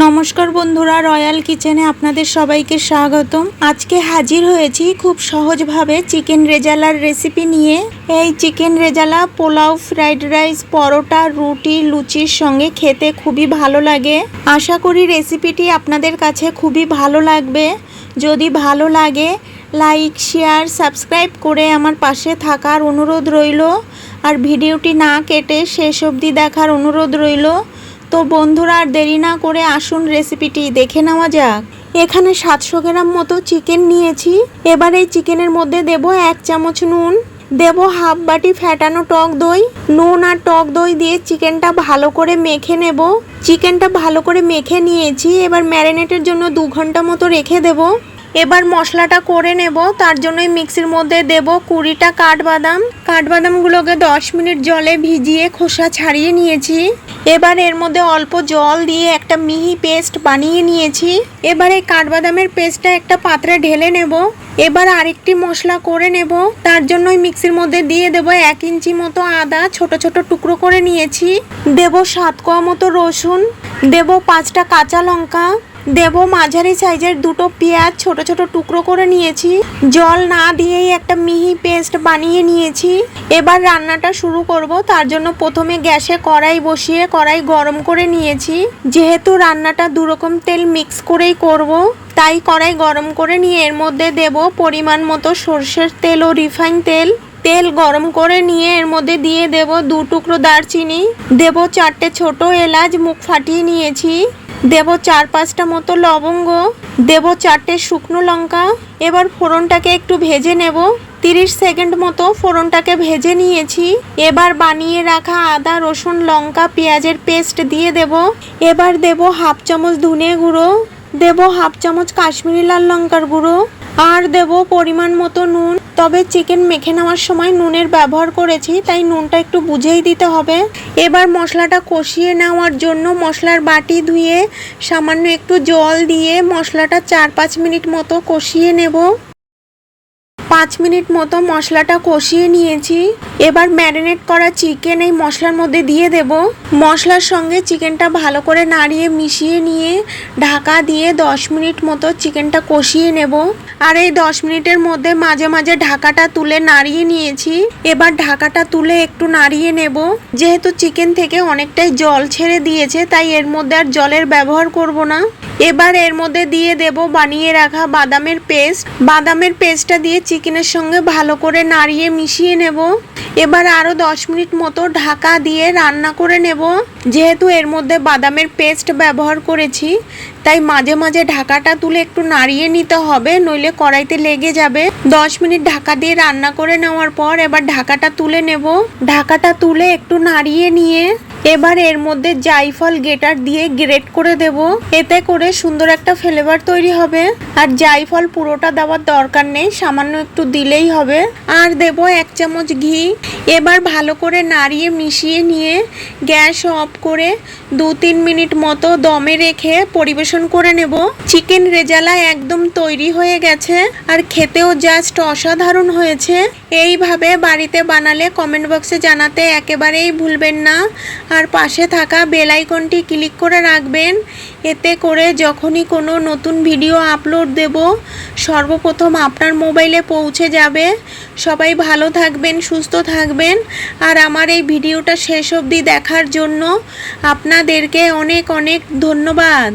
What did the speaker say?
নমস্কার বন্ধুরা, রয়্যাল কিচেনে আপনাদের সবাইকে স্বাগতম। আজকে হাজির হয়েছি খুব সহজভাবে চিকেন রেজালার রেসিপি নিয়ে। এই chicken rezala, pulao, fried rice, paratha, রুটি, লুচির সঙ্গে খেতে খুবই ভালো লাগে। আশা করি রেসিপিটি আপনাদের কাছে খুবই ভালো লাগবে। যদি ভালো লাগে, লাইক, শেয়ার, সাবস্ক্রাইব করে আমার পাশে থাকার অনুরোধ রইল। আর ভিডিওটি না কেটে শেষ অবধি দেখার অনুরোধ রইল। তো বন্ধুরা, আর দেরি না করে আসুন রেসিপিটি দেখে নেওয়া যাক। এখানে সাতশো গ্রাম মতো চিকেন নিয়েছি। এবার এই চিকেনের মধ্যে দেব এক চামচ নুন। দেব হাফ বাটি ফ্যাটানো টক দই। নুন আর টক দই দিয়ে চিকেনটা ভালো করে মেখে নেব। চিকেনটা ভালো করে মেখে নিয়েছি। এবার ম্যারিনেটের জন্য দু ঘণ্টা মতো রেখে দেব। এবার মশলাটা করে নেব, তার জন্যই মিক্সির মধ্যে দেব কুড়িটা কাঠবাদাম। কাঠবাদামগুলোকে দশ মিনিট জলে ভিজিয়ে খোসা ছাড়িয়ে নিয়েছি। এবার এর মধ্যে অল্প জল দিয়ে একটা মিহি পেস্ট বানিয়ে নিয়েছি। এবার এই কাঠবাদামের পেস্টটা একটা পাত্রে ঢেলে নেব। এবার আরেকটি মশলা করে নেব। তার জন্যই মিক্সির মধ্যে দিয়ে দেব এক ইঞ্চি মতো আদা, ছোট ছোট টুকরো করে নিয়েছি। দেব সাত কোয়া মতো রসুন। দেব পাঁচটা কাঁচা লঙ্কা। দেব মাঝারি সাইজের দুটো পেঁয়াজ ছোট ছোট টুকরো করে নিয়েছি। জল না দিয়েই একটা মিহি পেস্ট বানিয়ে নিয়েছি। এবার রান্নাটা শুরু করব। তার জন্য প্রথমে গ্যাসে কড়াই বসিয়ে কড়াই গরম করে নিয়েছি। যেহেতু রান্নাটা দুরকম তেল মিক্স করেই করব, তাই কড়াই গরম করে নিয়ে এর মধ্যে দেব পরিমাণ মতো সর্ষের তেল ও রিফাইন তেল। তেল গরম করে নিয়ে এর মধ্যে দিয়ে দেব দু টুকরো দারচিনি। দেব চারটে ছোট এলাচ মুখ ফাটিয়ে নিয়েছি। দেব চার পাঁচটা মতো লবঙ্গ, দেব চারটে শুকনো লঙ্কা, এবার ফোড়নটাকে একটু ভেজে নেব। তিরিশ সেকেন্ড মতো ফোড়নটাকে ভেজে নিয়েছি। এবার বানিয়ে রাখা আদা, রসুন, লঙ্কা, পেঁয়াজের পেস্ট দিয়ে দেব। এবার দেব হাফ চামচ ধনে গুঁড়ো, দেব হাফ চামচ কাশ্মীরি লাল লঙ্কার গুঁড়ো, আর দেব পরিমাণ মতো নুন। তবে চিকেন মেখে নেওয়ার সময় নুনের ব্যবহার করেছি, তাই নুনটা একটু বুঝেই দিতে হবে। এবার মশলাটা কষিয়ে নেওয়ার জন্য মশলার বাটি ধুয়ে সামান্য একটু জল দিয়ে মশলাটা চার পাঁচ মিনিট মতো কষিয়ে নেব। পাঁচ মিনিট মতো মশলাটা কষিয়ে নিয়েছি। এবার ম্যারিনেট করা চিকেন এই মশলার মধ্যে দিয়ে দেব। মশলার সঙ্গে চিকেনটা ভালো করে নাড়িয়ে মিশিয়ে নিয়ে ঢাকা দিয়ে দশ মিনিট মতো চিকেনটা কষিয়ে নেব। আর এই দশ মিনিটের মধ্যে মাঝে মাঝে ঢাকাটা তুলে নাড়িয়ে নিয়েছি। এবার ঢাকাটা তুলে একটু নাড়িয়ে নেব। যেহেতু চিকেন থেকে অনেকটাই জল ছেড়ে দিয়েছে, তাই এর মধ্যে আর জলের ব্যবহার করব না। এবার এর মধ্যে দিয়ে দেব, বানিয়ে রাখা বাদামের পেস্ট। বাদামের পেস্টটা দিয়ে চিকেনের সঙ্গে ভালো করে নাড়িয়ে মিশিয়ে নেব। এবার আরও দশ মিনিট মতো ঢাকা দিয়ে রান্না করে নেব। যেহেতু এর মধ্যে বাদামের পেস্ট ব্যবহার করেছি, তাই মাঝে মাঝে ঢাকাটা তুলে একটু নাড়িয়ে নিতে হবে, নইলে কড়াইতে লেগে যাবে। দশ মিনিট ঢাকা দিয়ে রান্না করে নেওয়ার পর এবার ঢাকাটা তুলে নেব। ঢাকাটা তুলে একটু নাড়িয়ে নিয়ে এবার এর মধ্যে জাইফল গেটার দিয়ে গ্রেট করে দেব। এতে করে সুন্দর একটা ফ্লেভার তৈরি হবে। আর জাইফল পুরোটা দেওয়ার দরকার নেই, সামান্য একটু দিলেই হবে। আর দেব এক চামচ ঘি। এবার ভালো করে নাড়িয়ে মিশিয়ে নিয়ে গ্যাস অফ করে দু তিন মিনিট মতো দমে রেখে পরিবেশন করে নেব। চিকেন রেজালা একদম তৈরি হয়ে গেছে আর খেতেও জাস্ট অসাধারণ হয়েছে। এইভাবে বাড়িতে বানালে কমেন্ট বক্সে জানাতে একেবারেই ভুলবেন না। আর পাশে থাকা বেল আইকনটি ক্লিক করে রাখবেন। এতে করে যখনই কোনো নতুন ভিডিও আপলোড দেব, সর্বপ্রথম আপনার মোবাইলে পৌঁছে যাবে। সবাই ভালো থাকবেন, সুস্থ থাকবেন। আর আমার এই ভিডিওটা শেষ অবধি দেখার জন্য আপনাদেরকে অনেক অনেক ধন্যবাদ।